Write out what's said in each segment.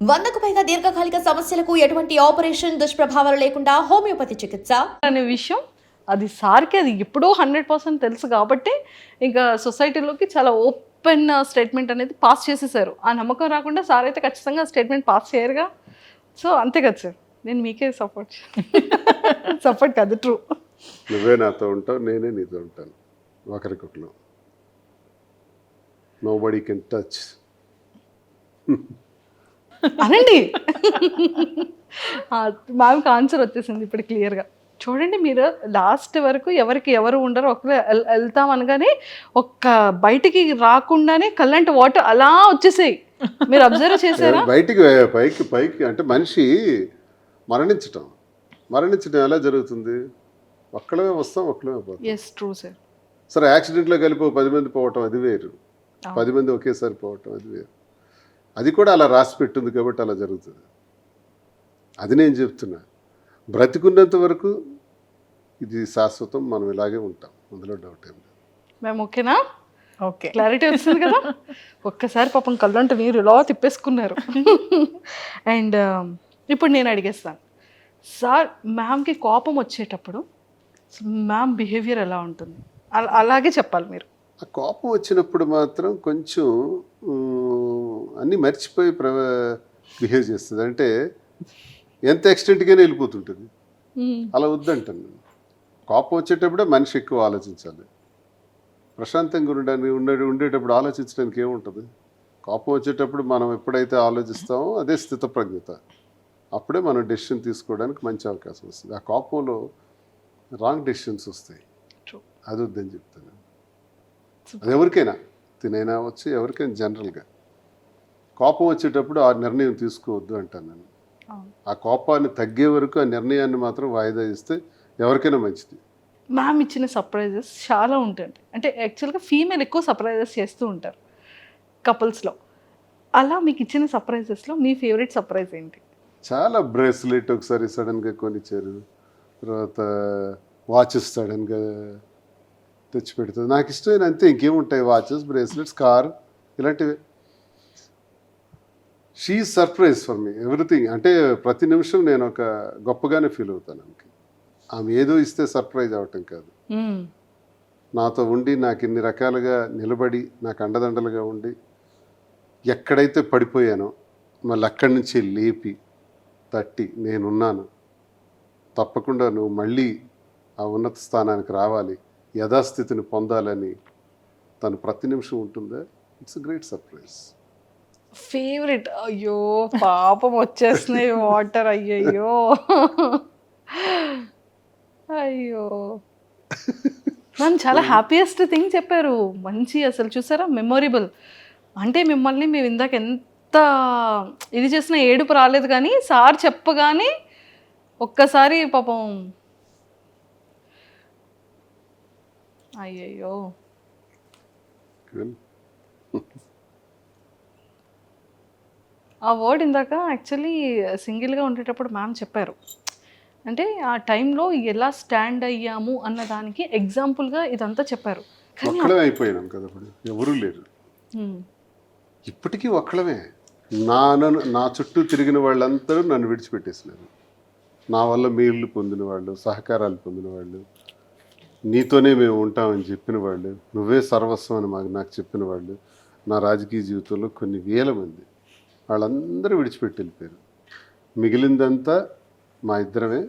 వందకు పైగా దీర్ఘకాలిక సమస్యలకు ఎటువంటి ఆపరేషన్ దుష్ప్రభావాలు లేకుండా హోమియోపతి చికిత్స? అనే విషయం అది సార్కి అది ఎప్పుడో హండ్రెడ్ పర్సెంట్ తెలుసు కాబట్టి ఇంకా సొసైటీలోకి చాలా ఓపెన్ స్టేట్మెంట్ అనేది పాస్ చేసేసారు. ఆ నమ్మకం రాకుండా సార్ అయితే ఖచ్చితంగా స్టేట్మెంట్ పాస్ చేయరుగా. సో అంతే కదా సార్. నేను మీకే సపోర్ట్ సపోర్ట్ కాదు ట్రూ. నువ్వే నాతో ఉంటావు నేనే నీతో ఉంటాను. ఒకరికొకరు. Nobody can touch. అనండి. మ్యామ్కి ఆన్సర్ వచ్చేసింది ఇప్పుడు క్లియర్గా చూడండి మీరు లాస్ట్ వరకు ఎవరికి ఎవరు ఉండరు ఒకరు వెళ్తాం అనగానే ఒక్క బయటికి రాకుండానే కల్లంటి వాటర్ అలా వచ్చేసాయి. మీరు అబ్జర్వ్ చేశారా? బయటికి పైకి పైకి అంటే మనిషి మరణించటం. మరణించడం ఎలా జరుగుతుంది? ఒక్కడమే వస్తాం ఒక్కడమే పోతాం. ఎస్ ట్రూ సార్ సరే యాక్సిడెంట్లో కలిపి పది మంది పోవటం అది వేరు. పది మంది ఒకేసారి పోవటం అది వేరు. అది కూడా అలా రాసి పెట్టింది కాబట్టి అలా జరుగుతుంది. అది నేను చెప్తున్నా. బ్రతికున్నంత వరకు ఇది శాశ్వతం మనం ఇలాగే ఉంటాం. అందులో డౌట్ ఏం లేదు. మేము ఓకేనా? ఓకే. క్లారిటీ వచ్చింది కదా? ఒక్కసారి పాపం కళ్ళంట మీరు ఇలా తిప్పేసుకున్నారు. అండ్ ఇప్పుడు నేను అడిగేస్తాను. సార్ మ్యామ్కి కోపం వచ్చేటప్పుడు మ్యామ్ బిహేవియర్ ఎలా ఉంటుంది? అలా- అలాగే చెప్పాలి మీరు. ఆ కోపం వచ్చినప్పుడు మాత్రం కొంచెం అన్నీ మర్చిపోయి ప్ర బిహేవ్ చేస్తుంది. అంటే ఎంత ఎక్స్టెంట్గానే వెళ్ళిపోతుంటుంది. అలా వద్దంటాను నేను. కోపం వచ్చేటప్పుడే మనిషి ఎక్కువ ఆలోచించాలి. ప్రశాంతంగా ఉండడానికి ఉండే ఉండేటప్పుడు ఆలోచించడానికి ఏముంటుంది? కోపం వచ్చేటప్పుడు మనం ఎప్పుడైతే ఆలోచిస్తామో అదే స్థితప్రజ్ఞత. అప్పుడే మనం డెసిషన్ తీసుకోవడానికి మంచి అవకాశం వస్తుంది. ఆ కోపంలో రాంగ్ డెసిషన్స్ వస్తాయి. అది వద్దని చెప్తాను. అది ఎవరికైనా తినైనా వచ్చి ఎవరికైనా జనరల్గా కోపం వచ్చేటప్పుడు ఆ నిర్ణయం తీసుకోవద్దు అంటాను నేను. ఆ కోపాన్ని తగ్గే వరకు ఆ నిర్ణయాన్ని మాత్రం వాయిదా ఇస్తే ఎవరికైనా మంచిది. మ్యామ్ ఇచ్చిన సర్ప్రైజెస్ చాలా ఉంటాయి అంటే యాక్చువల్గా ఫీమేల్ ఎక్కువ సర్ప్రైజెస్ చేస్తూ ఉంటారు కపుల్స్లో. అలా మీకు ఇచ్చిన సర్ప్రైజెస్లో మీ ఫేవరెట్ సర్ప్రైజ్ ఏంటి? చాలా బ్రేస్లెట్ ఒకసారి సడన్గా కొనిచ్చారు. తర్వాత వాచెస్ సడన్గా తెచ్చి పెడుతుంది నాకు ఇష్టమైన అంతే ఇంకేముంటాయి? వాచెస్ బ్రేస్లెట్స్ కార్ ఇలాంటివి. She surprise for me everything అంటే ప్రతి నిమిషం నేను ఒక గొప్పగానే ఫీల్ అవుతాను ఆమెకి. ఆమె ఏదో ఇస్తే సర్ప్రైజ్ అవటం కాదు. మ్మ్. నాతో ఉండి నాకు ఇన్ని రకాలుగా నిలబడి నాకు అండదండలుగా ఉండి ఎక్కడైతే పడిపోయానో మళ్ళీ అక్కడి నుంచి లేపి తట్టి నేనున్నాను. తప్పకుండా నువ్వు మళ్ళీ ఆ ఉన్నత స్థానానికి రావాలి. యథాస్థితిని పొందాలని తను ప్రతి నిమిషం ఉంటుందా? ఇట్స్ గ్రేట్ సర్ప్రైజ్ ఫేవరెట్ అయ్యో పాపం వచ్చేస్తున్నాయి వాటర్ అయ్యయ్యో. అయ్యో. మ్యామ్ చాలా హ్యాపీయెస్ట్ థింగ్ చెప్పారు. మంచి అసలు చూసారా? మెమొరబుల్ అంటే మిమ్మల్ని మేము ఇందాక ఎంత ఇది చేసిన ఏడుపు రాలేదు కానీ సార్ చెప్పగానే ఒక్కసారి పాపం అయ్యయ్యో. ఆ వర్డ్ ఇందాక యాక్చువల్లీ సింగిల్గా ఉండేటప్పుడు మ్యామ్ చెప్పారు. అంటే ఆ టైంలో ఎలా స్టాండ్ అయ్యాము అన్న దానికి ఎగ్జాంపుల్గా ఇదంతా చెప్పారు. ఒక్కడమే అయిపోయినాం కదా ఇప్పుడు. ఎవరూ లేరు. ఇప్పటికీ ఒక్కడమే. నా నన్ను నా చుట్టూ తిరిగిన వాళ్ళందరూ నన్ను విడిచిపెట్టేసినారు. నా వల్ల మేళ్ళు పొందిన వాళ్ళు సహకారాలు పొందిన వాళ్ళు నీతోనే మేము ఉంటామని చెప్పిన వాళ్ళు నువ్వే సర్వస్వం అని మాకు నాకు చెప్పిన వాళ్ళు నా రాజకీయ జీవితంలో కొన్ని వేల మంది. వాళ్ళందరూ విడిచిపెట్టి వెళ్ళిపోయారు మిగిలిందంతా మా ఇద్దరమే.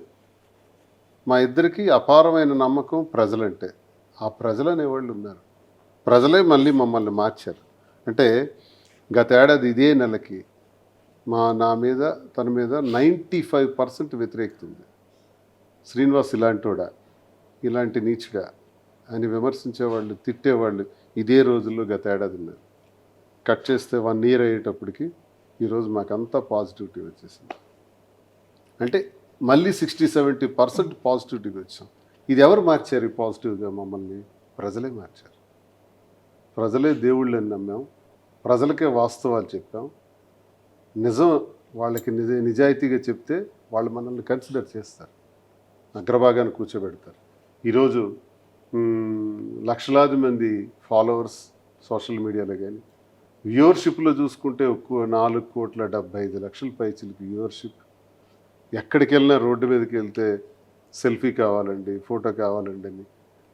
మా ఇద్దరికి అపారమైన నమ్మకం ప్రజలంటే. ఆ ప్రజలు అనేవాళ్ళు ఉన్నారు. ప్రజలే మళ్ళీ మమ్మల్ని మార్చారు. అంటే గతేడాది ఇదే నెలకి మా నా మీద తన మీద నైంటీ ఫైవ్ పర్సెంట్ వ్యతిరేకత ఉంది. శ్రీనివాస్ ఇలాంటోడా? ఇలాంటి నీచుడా? అని విమర్శించేవాళ్ళు తిట్టేవాళ్ళు ఇదే రోజుల్లో గత ఏడాది ఉన్నారు కట్ చేస్తే వన్ ఇయర్ అయ్యేటప్పటికి ఈరోజు మాకంతా పాజిటివిటీ వచ్చేసింది. అంటే మళ్ళీ సిక్స్టీ సెవెంటీ పర్సెంట్ పాజిటివిటీకి వచ్చాం. ఇది ఎవరు మార్చారు ఈ పాజిటివ్గా మమ్మల్ని? ప్రజలే మార్చారు. ప్రజలే దేవుళ్ళని నమ్మాం. ప్రజలకే వాస్తవాలు చెప్పాం. నిజం వాళ్ళకి నిజ నిజాయితీగా చెప్తే వాళ్ళు మనల్ని కన్సిడర్ చేస్తారు. అగ్రభాగాన్ని కూర్చోబెడతారు. ఈరోజు లక్షలాది మంది ఫాలోవర్స్ సోషల్ మీడియాలో కానీ వ్యూవర్షిప్లో చూసుకుంటే ఒక్క నాలుగు కోట్ల డెబ్బై ఐదు లక్షల పైచిలకి వ్యూవర్షిప్. ఎక్కడికి వెళ్ళినా రోడ్డు మీదకి వెళ్తే సెల్ఫీ కావాలండి ఫోటో కావాలండి అని.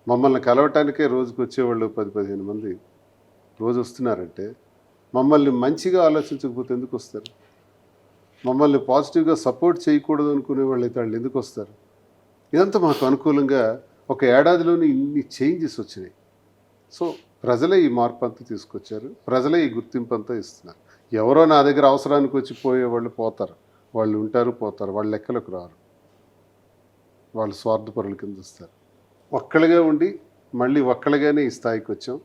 మమ్మల్ని కలవటానికే రోజుకు వచ్చేవాళ్ళు పది పదిహేను మంది. రోజు వస్తున్నారంటే మమ్మల్ని మంచిగా ఆలోచించకపోతే ఎందుకు వస్తారు? మమ్మల్ని పాజిటివ్గా సపోర్ట్ చేయకూడదు అనుకునే వాళ్ళు అయితే వాళ్ళు ఎందుకు వస్తారు? ఇదంతా మాకు అనుకూలంగా ఒక ఏడాదిలోనే ఇన్ని చేంజెస్ వచ్చినాయి. సో ప్రజలే ఈ మార్పు అంతా తీసుకొచ్చారు. ప్రజలే ఈ గుర్తింపు అంతా ఇస్తున్నారు. ఎవరో నా దగ్గర అవసరానికి వచ్చి పోయే వాళ్ళు పోతారు. వాళ్ళు ఉంటారు పోతారు. వాళ్ళ లెక్కలకు రారు. వాళ్ళు స్వార్థపరుల కింద వస్తారు. ఒక్కళ్ళగా ఉండి మళ్ళీ ఒక్కళ్ళగానే ఈ స్థాయికి వచ్చాం.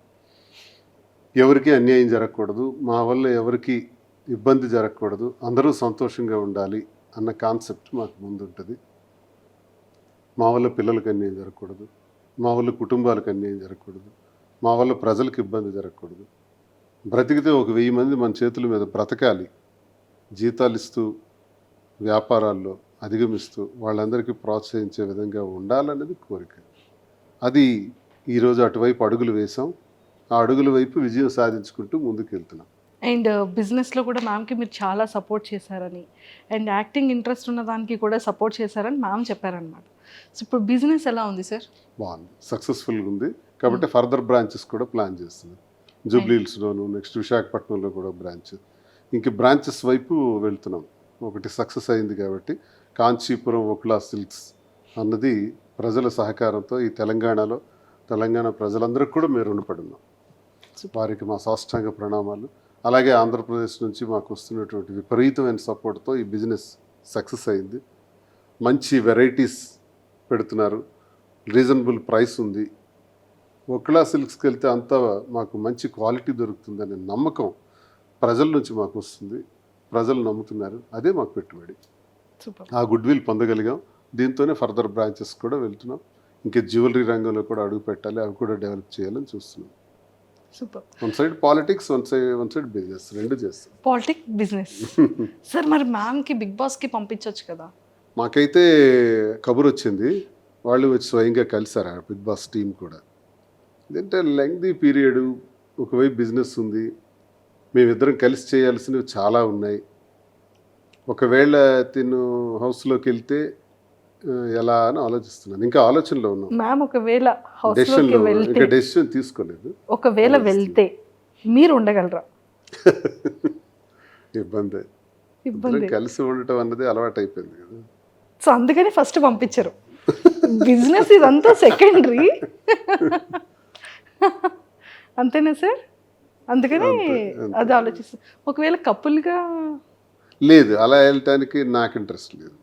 ఎవరికి అన్యాయం జరగకూడదు. మా వల్ల ఎవరికి ఇబ్బంది జరగకూడదు. అందరూ సంతోషంగా ఉండాలి అన్న కాన్సెప్ట్ మాకు ముందు ఉంటుంది మా వల్ల పిల్లలకు అన్యాయం జరగకూడదు. మా వల్ల కుటుంబాలకు అన్యాయం జరగకూడదు. మా వల్ల ప్రజలకు ఇబ్బంది జరగకూడదు. బ్రతికితే ఒక వెయ్యి మంది మన చేతుల మీద బ్రతకాలి. జీతాలు ఇస్తూ వ్యాపారాల్లో అధిగమిస్తూ వాళ్ళందరికీ ప్రోత్సహించే విధంగా ఉండాలన్నది కోరిక. అది ఈరోజు అటువైపు అడుగులు వేసాం ఆ అడుగుల వైపు విజయం సాధించుకుంటూ ముందుకు వెళ్తున్నాం అండ్ బిజినెస్లో కూడా మ్యామ్కి మీరు చాలా సపోర్ట్ చేశారని అండ్ యాక్టింగ్ ఇంట్రెస్ట్ ఉన్న దానికి కూడా సపోర్ట్ చేశారని మ్యామ్ చెప్పారనమాట సో ఇప్పుడు బిజినెస్ ఎలా ఉంది సార్? బాగుంది. సక్సెస్ఫుల్గా ఉంది. కాబట్టి ఫర్దర్ బ్రాంచెస్ కూడా ప్లాన్ చేస్తున్నాం జూబ్లీ హిల్స్లోను నెక్స్ట్ విశాఖపట్నంలో కూడా బ్రాంచ్ ఇంక బ్రాంచెస్ వైపు వెళ్తున్నాం. ఒకటి సక్సెస్ అయింది కాబట్టి కాంచీపురం ఒక్లా సిల్క్స్ అన్నది ప్రజల సహకారంతో ఈ తెలంగాణలో తెలంగాణ ప్రజలందరికీ కూడా మేము రుణపడి ఉన్నాం. వారికి మా సాష్టాంగ ప్రణామాలు. అలాగే ఆంధ్రప్రదేశ్ నుంచి మాకు వస్తున్నటువంటి విపరీతమైన సపోర్ట్తో ఈ బిజినెస్ సక్సెస్ అయింది. మంచి వెరైటీస్ పెడుతున్నారు. రీజనబుల్ ప్రైస్ ఉంది. ఒక్లా సిల్క్స్కి వెళ్తే అంతా మాకు మంచి క్వాలిటీ దొరుకుతుందనే నమ్మకం ప్రజల నుంచి మాకు వస్తుంది. ప్రజలు నమ్ముతున్నారు. అదే మాకు పెట్టుబడి. ఆ గుడ్ విల్ పొందగలిగాం. దీంతోనే ఫర్దర్ బ్రాంచెస్ కూడా వెళ్తున్నాం. ఇంకా జ్యువెలరీ రంగంలో కూడా అడుగు పెట్టాలి. అవి కూడా డెవలప్ చేయాలని చూస్తున్నాం. Super. One side politics one side one side business. రెండు చేస్తాం. Politic business. సార్ మరి మ్యామ్కి బిగ్ బాస్కి పంపించవచ్చు కదా? మాకైతే కబుర్ వచ్చింది వాళ్ళు వచ్చి స్వయంగా కలిసారు. బిగ్ బాస్ టీం కూడా. ఇదంటే లెంగ్దీ పీరియడ్ ఒకవైపు బిజినెస్ ఉంది మేమిద్దరం కలిసి చేయాల్సినవి చాలా ఉన్నాయి. ఒకవేళ తిను హౌస్లోకి వెళ్తే ఎలా అని ఆలోచిస్తున్నాను. ఇంకా ఆలోచనలో ఉన్నాం. మ్యామ్ ఒకవేళ డెసిషన్లో ఇంకా డెసిషన్ తీసుకోలేదు. ఒకవేళ వెళ్తే మీరు ఉండగలరా? ఇబ్బంది. ఇబ్బంది. ఇద్దరం కలిసి ఉండటం అన్నది అలవాటు అయిపోయింది కదా. సో అందుకని ఫస్ట్ పంపించరు. బిజినెస్ ఇదంతా సెకండరీ. అంతేనా సార్? అందుకని. అది ఆలోచిస్తాం. ఒకవేళ కపుల్గా లేదు అలా వెళ్ళటానికి నాకు ఇంట్రెస్ట్ లేదు.